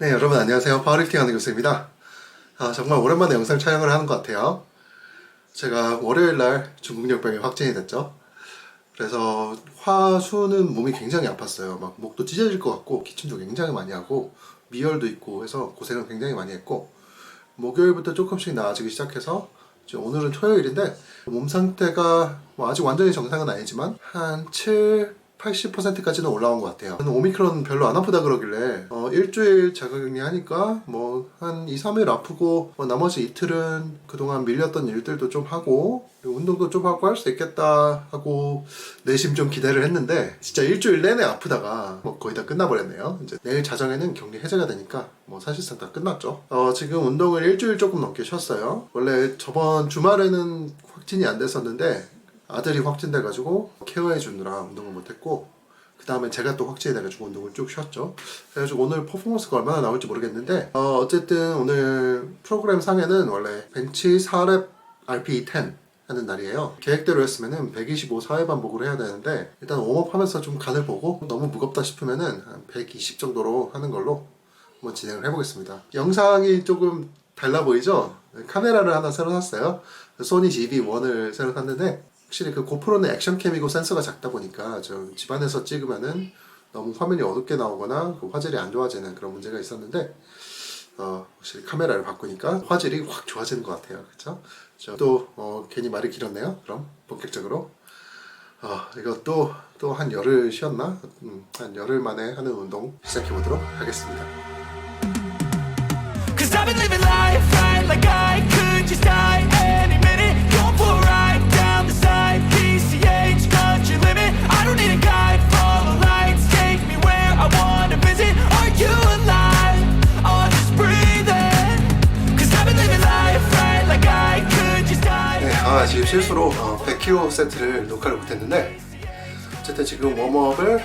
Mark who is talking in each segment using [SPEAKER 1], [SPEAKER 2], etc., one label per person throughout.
[SPEAKER 1] 네, 여러분 안녕하세요. 파워리프팅 하는 교수입니다. 아, 정말 오랜만에 영상 촬영을 하는 것 같아요. 제가 월요일 날 중국열병이 확진이 됐죠. 그래서 화수는 몸이 굉장히 아팠어요. 막 목도 찢어질 것 같고 기침도 굉장히 많이 하고 미열도 있고 해서 고생을 굉장히 많이 했고 목요일부터 조금씩 나아지기 시작해서 오늘은 토요일인데 몸 상태가 뭐 아직 완전히 정상은 아니지만 한 7, 80%까지는 올라온 것 같아요. 오미크론 별로 안 아프다 그러길래 어, 일주일 자가격리 하니까 뭐 한 2, 3일 아프고 뭐 나머지 이틀은 그동안 밀렸던 일들도 좀 하고 운동도 좀 하고 할 수 있겠다 하고 내심 좀 기대를 했는데 진짜 일주일 내내 아프다가 뭐 거의 다 끝나버렸네요. 이제 내일 자정에는 격리 해제가 되니까 뭐 사실상 다 끝났죠. 어, 지금 운동을 일주일 조금 넘게 쉬었어요. 원래 저번 주말에는 확진이 안 됐었는데 아들이 확진돼 가지고 케어해 주느라 운동을 못 했고 그 다음에 제가 또 확진이 돼가지고 운동을 쭉 쉬었죠. 그래가지고 오늘 퍼포먼스가 얼마나 나올지 모르겠는데 어, 어쨌든 오늘 프로그램 상에는 원래 벤치 4렙 RPE 10 하는 날이에요. 계획대로 했으면은 125 4회 반복을 해야 되는데 일단 웜업 하면서 좀 간을 보고 너무 무겁다 싶으면은 한 120 정도로 하는 걸로 한번 진행을 해보겠습니다. 영상이 조금 달라 보이죠? 카메라를 하나 새로 샀어요. 소니 GV1을 새로 샀는데 확실히 그 고프로는 액션캠이고 센서가 작다 보니까 저 집안에서 찍으면은 너무 화면이 어둡게 나오거나 그 화질이 안 좋아지는 그런 문제가 있었는데 어, 확실히 카메라를 바꾸니까 화질이 확 좋아지는 것 같아요. 그렇죠? 또 어, 괜히 말이 길었네요. 그럼 본격적으로 어, 이것도 또 한 열흘 쉬었나? 음, 한 열흘 만에 하는 운동 시작해 보도록 하겠습니다.
[SPEAKER 2] Cause I've been
[SPEAKER 1] 실수로 어, 100kg 세트를 녹화를 못했는데 어쨌든 지금 웜업을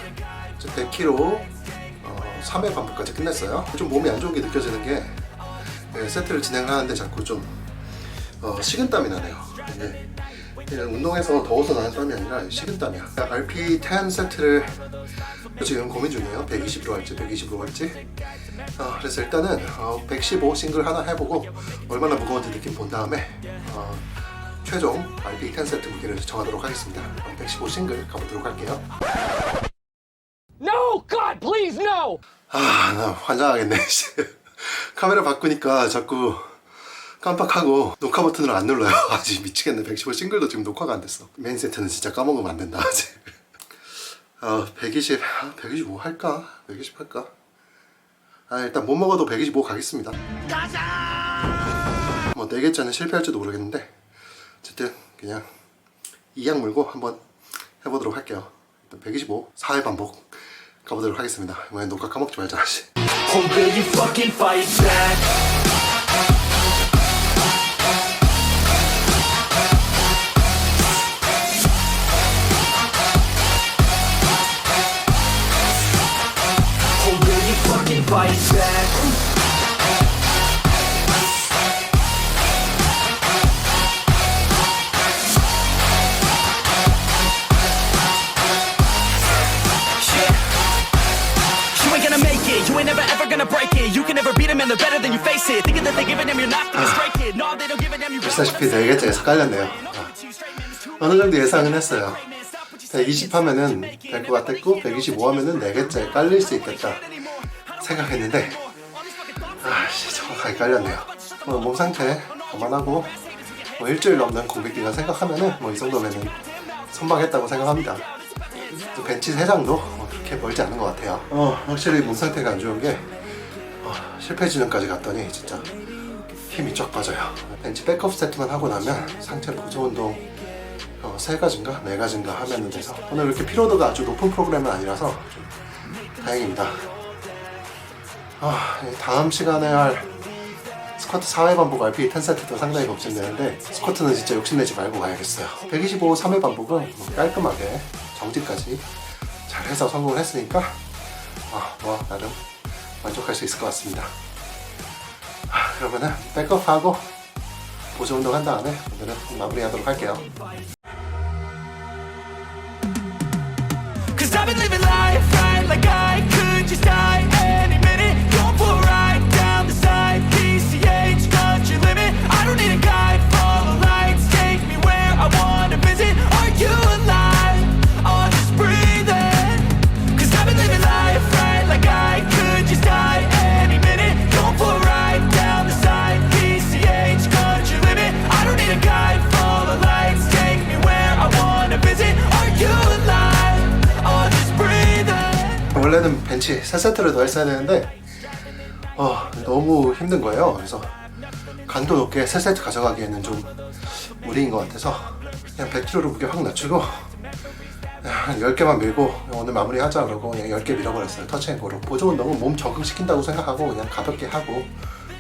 [SPEAKER 1] 100kg 어, 3회 반복까지 끝냈어요. 좀 몸이 안 좋은 게 느껴지는 게 네, 세트를 진행하는데 자꾸 좀 어, 식은땀이 나네요. 그냥 운동해서 더워서 나는 땀이 아니라 식은땀이야. RP 10 세트를 지금 고민 중이에요. 120으로 할지 120으로 할지. 어, 그래서 일단은 어, 115 싱글 하나 해보고 얼마나 무거운지 느낌 본 다음에 어, 최종 RP 10 세트 무게를 정하도록 하겠습니다. 115 싱글 가보도록 할게요.
[SPEAKER 3] No! God, please, no!
[SPEAKER 1] 아, 나 환장하겠네. 씨. 카메라 바꾸니까 자꾸 깜빡하고 녹화 버튼을 안 눌러요. 아직 미치겠네. 115 싱글도 지금 녹화가 안 됐어. 메인 세트는 진짜 까먹으면 안 된다. 아직. 아, 120, 아, 125 할까? 120 할까? 아, 일단 못 먹어도 125 가겠습니다. 뭐, 4개째는 실패할지도 모르겠는데, 어쨌든, 그냥, 이약 물고 한번 해보도록 할게요. 일단 125, 4회 반복 가보도록 하겠습니다. 이번엔 녹화 까먹지 말자, 보시다시피 4개째에서 깔렸네요. 어느 정도 예상은 했어요. 120 하면은 될 것 같았고 125 하면은 4개째 깔릴 수 있겠다 생각했는데 아씨 정확하게 깔렸네요. 뭐, 몸 상태 감안하고 뭐 일주일 넘는 공백기가 생각하면은 뭐 이 정도면은 선방했다고 생각합니다. 또 벤치 3장도 뭐 그렇게 멀지 않은 것 같아요. 어 확실히 몸 상태가 안 좋은 게 어, 실패 지점까지 갔더니 진짜 힘이 쫙 빠져요. 벤치 백업 세트만 하고 나면 상체 보조 운동 어, 세 가지인가 네 가지인가 하면은 돼서 오늘 이렇게 피로도가 아주 높은 프로그램은 아니라서 좀 다행입니다. 아, 이 다음 시간에 할 스쿼트 4회 반복 RP 10 세트도 상당히 걱정되는데 스쿼트는 진짜 욕심내지 말고 가야겠어요. 125 3회 반복은 뭐 깔끔하게 정지까지 잘 해서 성공을 했으니까 아, 뭐 나름 만족할 수 있을 것 같습니다. 아, 그러면은 백업하고 보조 운동 한 다음에 오늘은 마무리하도록 할게요. 벤치 3세트를 더 했어야 되는데 어, 너무 힘든 거예요. 그래서 강도 높게 3세트 가져가기에는 좀 무리인 것 같아서 그냥 100kg로 무게 확 낮추고 한 10개만 밀고 오늘 마무리 하자 그러고 그냥 10개 밀어버렸어요. 터치앤고로. 보조 운동은 몸 적응시킨다고 생각하고 그냥 가볍게 하고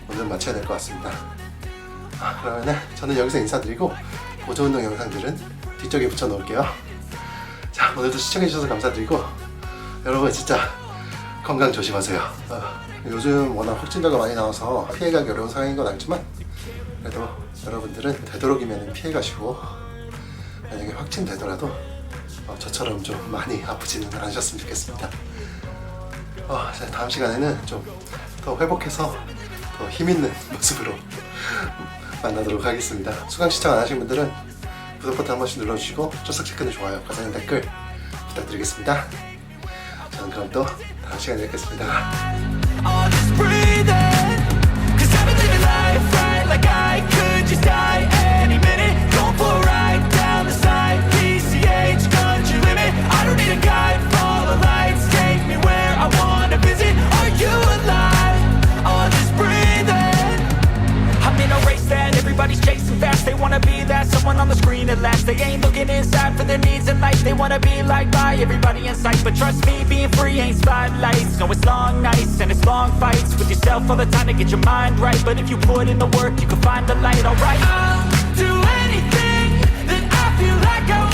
[SPEAKER 1] 오늘 마쳐야 될 것 같습니다. 아, 그러면은 저는 여기서 인사드리고 보조 운동 영상들은 뒤쪽에 붙여 놓을게요. 자, 오늘도 시청해주셔서 감사드리고 여러분 진짜 건강 조심하세요. 어, 요즘 워낙 확진자가 많이 나와서 피해가기 어려운 상황인 건 알지만 그래도 여러분들은 되도록이면 피해 가시고 만약에 확진되더라도 어, 저처럼 좀 많이 아프지는 않으셨으면 좋겠습니다. 어, 자, 다음 시간에는 좀 더 회복해서 더 힘있는 모습으로 만나도록 하겠습니다. 수강 시청 안 하신 분들은 구독 버튼 한 번씩 눌러주시고 출석 체크는 좋아요, 과장님 댓글 부탁드리겠습니다. 저는 그럼 또 다음 시간에 뵙겠습니다.
[SPEAKER 2] to last They ain't looking inside for their needs in life. They wanna be like by everybody in sight. But trust me, being free ain't spotlights. No, it's long nights and it's long fights With yourself all the time to get your mind right. But if you put in the work, you can find the light, alright. I'll do anything that I feel like I